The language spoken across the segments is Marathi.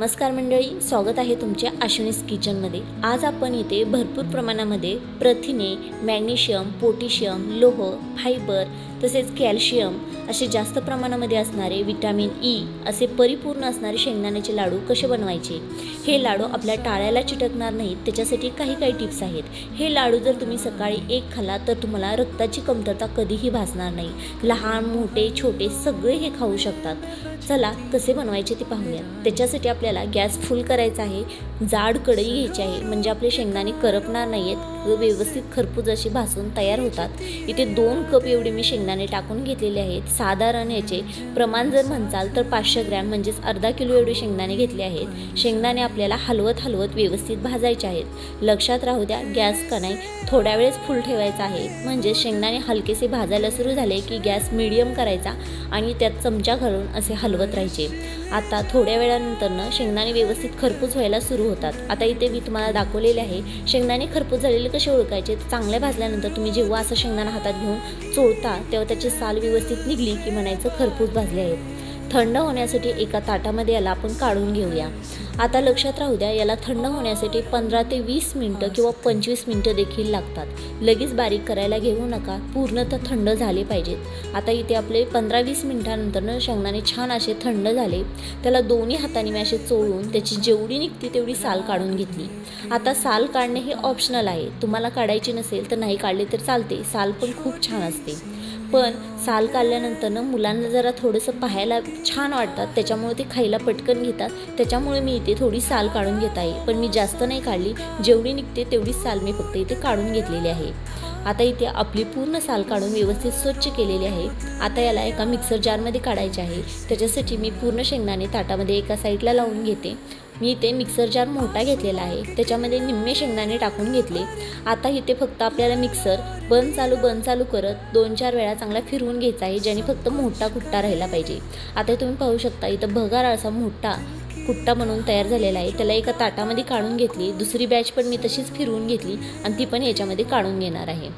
नमस्कार मंडळी स्वागत आहे तुमच्या आशुनीस किचनमध्ये. आज आपण इथे भरपूर प्रमाणामध्ये प्रथिने मॅग्नेशियम पोटॅशियम लोह फायबर तसेच कॅल्शियम असे जास्त प्रमाणामध्ये असणारे विटॅमिन ई असे परिपूर्ण असणारे शेंगदाण्याचे लाडू कसे बनवायचे? हे लाडू आपल्या टाळ्याला चिटकणार नाहीत. त्याच्यासाठी काही काही टिप्स आहेत. हे लाडू जर तुम्ही सकाळी एक खाला तर तुम्हाला रक्ताची कमतरता कधीही भासणार नाही. लहान मोठे छोटे सगळे हे खाऊ शकतात. चला कसे बनवायचे ते पाहूया. त्याच्यासाठी आपल्या आपल्याला गॅस फुल करायचा आहे जाड कढई घ्यायची आहे. म्हणजे आपले शेंगदाणे करपणार नाही आहेत व्यवस्थित खरपूज असे भासून तयार होतात. इथे दोन कप एवढे मी शेंगदाणे टाकून घेतलेले आहेत. साधारण याचे प्रमाण जर म्हणचाल तर पाचशे ग्रॅम म्हणजेच अर्धा किलो एवढे शेंगदाणे घेतले आहेत. शेंगदाणे आपल्याला हलवत हलवत व्यवस्थित भाजायचे आहेत. लक्षात राहू द्या गॅस का नाही थोड्या वेळेस फुल ठेवायचा आहे. म्हणजे शेंगदाणे हलकेसे भाजायला सुरू झाले की गॅस मिडियम करायचा आणि त्यात चमचा घालून असे हलवत राहायचे. आता थोड्या वेळानंतरनं शेंगदाणे व्यवस्थित खरपूस व्हायला सुरू होतात. आता इथे मी तुम्हाला दाखवलेले आहे शेंगदाणे खरपूस झालेले कसे ओळखायचे? चांगले चांगल्या भाजल्यानंतर तुम्ही जेव्हा असं शेंगदाणा हातात घेऊन चोळता तेव्हा त्याची साल व्यवस्थित निघली की म्हणायचं खरपूस भाजले आहेत. थंड होण्यासाठी एका ताटामध्ये याला आपण काढून घेऊया. आता लक्षात राहू द्या याला थंड होण्यासाठी पंधरा ते वीस मिनटं किंवा पंचवीस मिनटं देखील लागतात. लगेच बारीक करायला घेऊ नका पूर्णतः थंड झाले पाहिजेत. आता इथे आपले पंधरा वीस मिनटानंतर शेंगदाणे छान असे थंड झाले त्याला दोन्ही हाताने मी असे चोळून त्याची जेवढी निघते तेवढी साल काढून घेतली. आता साल काढणे हे ऑप्शनल आहे. तुम्हाला काढायची नसेल तर नाही काढले तर चालते. साल पण खूप छान असते. पण साल काढल्यानंतर ना मुलांना जरा थोडंसं पाहायला छान वाटतात. त्याच्यामुळे ते खायला पटकन घेतात. त्याच्यामुळे मी इथे थोडी साल काढून घेत आहे. पण मी जास्त नाही काढली. जेवढी निघते तेवढी साल मी फक्त इथे काढून घेतलेली आहे. आता इथे आपली पूर्ण साल काढून व्यवस्थित स्वच्छ केलेली आहे. आता याला एका मिक्सर जारमध्ये काढायचे आहे. त्याच्यासाठी मी पूर्ण शेंगदाणे ताटामध्ये एका साईडला लावून घेते. मी इथे मिक्सर जार मोठा घेतलेला आहे. त्याच्यामध्ये निम्मे शेंगदाणे टाकून घेतले. आता इथे फक्त आपल्याला मिक्सर बंद चालू बंद चालू करत दोन चार वेळा चांगला फिरवून घ्यायचा आहे ज्याने फक्त मोठा कुट्टा राहिला पाहिजे. आता तुम्ही पाहू शकता इथं भगार असा मोठा कुट्टा म्हणून तयार झालेला आहे. त्याला एका ताटामध्ये काढून घेतली. दुसरी बॅच पण मी तशीच फिरवून घेतली आणि ती पण याच्यामध्ये काढून घेणार आहे.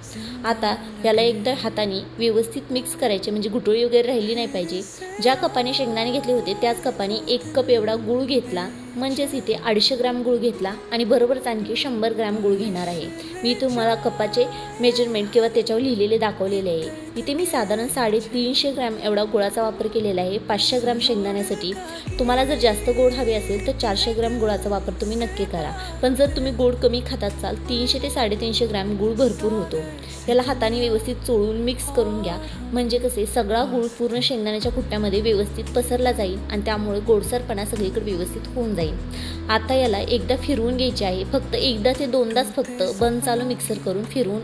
आता याला एकदा हाताने व्यवस्थित मिक्स करायचे म्हणजे गुटोळी वगैरे राहिली नाही पाहिजे. ज्या कपाने शेंगदाणे घेतले होते त्याच कपाने एक कप एवढा गूळ घेतला म्हणजेच इथे अडीचशे ग्रॅम गूळ घेतला आणि बरोबरच आणखी शंभर ग्रॅम गुळ घेणार आहे. मी तुम्हाला कपाचे मेजरमेंट किंवा त्याच्यावर लिहिलेले दाखवलेले आहे. इथे मी साधारण साडेतीनशे ग्रॅम एवढा गुळाचा वापर केलेला आहे पाचशे ग्रॅम शेंगदाण्यासाठी. तुम्हाला जर जास्त गोड हवे असेल तर चारशे ग्रॅम गुळाचा वापर तुम्ही नक्की करा. पण जर तुम्ही गोड कमी खात असाल तीनशे ते साडेतीनशे ग्रॅम गुळ भरपूर होतो. याला हाताने व्यवस्थित चोळून मिक्स करून घ्या. म्हणजे कसे सगळा गूळ पूर्ण शेंगदाण्याच्या कुट्ट्यामध्ये व्यवस्थित पसरला जाईल आणि त्यामुळे गोडसरपणा सगळीकडे व्यवस्थित होऊन जाईल. आता याला एकदा फिरवून घ्यायची आहे. फक्त एकदा ते दोनदाच फक्त बंद चालू मिक्सर करून फिरवून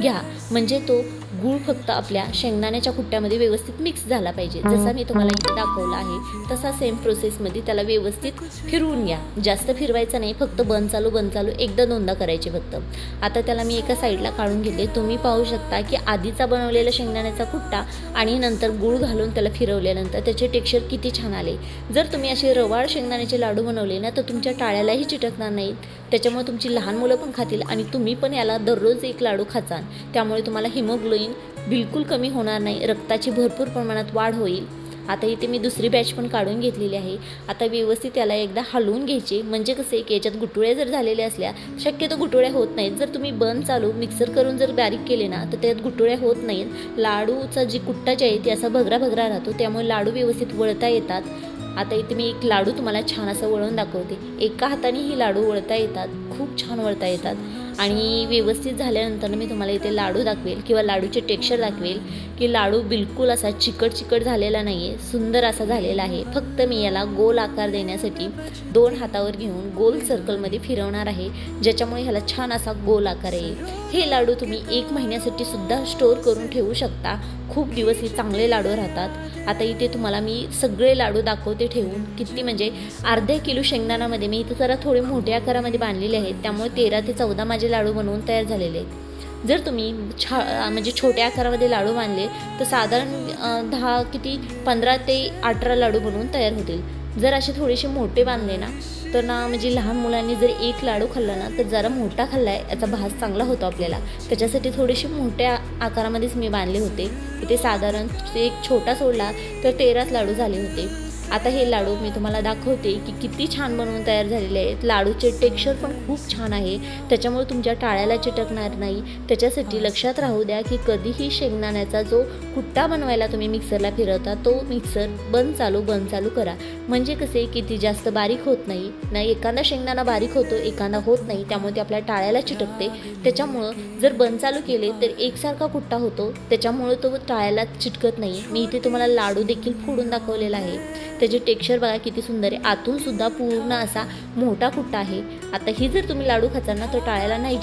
घ्या. म्हणजे तो गूळ फक्त आपल्या शेंगदाण्याच्या कुट्ट्यामध्ये व्यवस्थित मिक्स झाला पाहिजे. जसा मी तुम्हाला इथे दाखवला आहे तसा सेम प्रोसेसमध्ये त्याला व्यवस्थित फिरवून घ्या. जास्त फिरवायचं नाही फक्त बंद चालू बंद चालू एकदा दोनदा करायचे फक्त. आता त्याला मी एका साईडला काढून घेतले तुम्ही पाहू शकता की आधीचा बनवलेला शेंगदाण्याचा कुट्टा आणि नंतर गूळ घालून त्याला फिरवल्यानंतर त्याचे टेक्स्चर किती छान आले. जर तुम्ही असे रवाळ शेंगदाण्याचे लाडू बनवले ना तर तुमच्या टाळ्यालाही चिटकणार नाहीत. त्याच्यामुळे तुमची लहान मुलं पण खातील आणि तुम्ही पण याला दररोज एक लाडू खाचाल. त्यामुळे तुम्हाला हिमोग्लोईन बिलकुल कमी होणार नाही रक्ताची भरपूर प्रमाणात वाढ होईल. आता इथे मी दुसरी बॅच पण काढून घेतलेली आहे. आता व्यवस्थित त्याला एकदा हलवून घ्यायचे. म्हणजे कसे की याच्यात गुटुळ्या जर झालेल्या असल्या शक्यतो गुटुळ्या होत नाहीत. जर तुम्ही बंद चालू मिक्सर करून जर बारीक केले ना तर त्यात गुटुळ्या होत नाहीत. लाडूचा जी कुट्टा जे आहे ते असा भगरा भगरा राहतो. त्यामुळे लाडू व्यवस्थित वळता येतात. आता इथे मी एक लाडू तुम्हाला छान असं वळून दाखवते. एका हाताने ही लाडू वळता येतात खूप छान वळता येतात. आणि व्यवस्थित झाल्यानंतर मी तुम्हाला इथे लाडू दाखवेल किंवा लाडूचे टेक्स्चर दाखवेल की लाडू बिलकुल असा चिकट चिकट झालेला नाही आहे सुंदर असा झालेला आहे. फक्त मी याला गोल आकार देण्यासाठी दोन हातावर घेऊन गोल सर्कलमध्ये फिरवणार आहे ज्याच्यामुळे ह्याला छान असा गोल आकार येईल. हे लाडू तुम्ही एक महिन्यासाठी सुद्धा स्टोअर करून ठेवू शकता. खूप दिवस हे चांगले लाडू राहतात. आता इथे तुम्हाला मी सगळे लाडू दाखवते ठेवून. किती म्हणजे अर्ध्या किलो शेंगदाणामध्ये मी इथं जरा थोडे मोठ्या आकारामध्ये बांधलेले आहेत. त्यामुळे तेरा ते चौदा माझे लाडू बनवून तयार झालेले आहेत. जर तुम्ही छा म्हणजे छोट्या आकारामध्ये लाडू बांधले तर साधारण दहा किती पंधरा ते अठरा लाडू बनवून तयार होतील. जर असे थोडेसे मोठे बांधले ना तर ना म्हणजे लहान मुलांनी जर एक लाडू खाल्ला ना तर जरा मोठा खाल्ला आहे याचा भास चांगला होतो आपल्याला. त्याच्यासाठी थोडेसे मोठ्या आकारामध्येच मी बांधले होते. इथे साधारण एक छोटा सोडला तर तेराच लाडू झाले होते. आता हे लाडू मी तुम्हाला दाखवते की किती छान बनवून तयार झालेले आहेत. लाडूचे टेक्स्चर पण खूप छान आहे. त्याच्यामुळे तुमच्या टाळ्याला चिटकणार नाही. त्याच्यासाठी लक्षात राहू द्या की कधीही शेंगदाण्याचा जो कुट्टा बनवायला तुम्ही मिक्सरला फिरवता तो मिक्सर बंद चालू बंद चालू करा. म्हणजे कसे की ती जास्त बारीक होत नाही. नाही एखादा शेंगदाणा बारीक होतो एखादा होत नाही त्यामुळे ते आपल्या टाळ्याला चिटकते. त्याच्यामुळं जर बंद चालू केले तर एकसारखा कुट्टा होतो. त्याच्यामुळे तो टाळ्याला चिटकत नाही. मी इथे तुम्हाला लाडू देखील फोडून दाखवलेला आहे. त्याचे टेक्स्चर बघा किती सुंदर आहे. आतून सुद्धा पूर्ण असा मोठा कुट्टा आहे. आता ही जर तुम्ही लाडू खाताना ना तर टाळायला नाही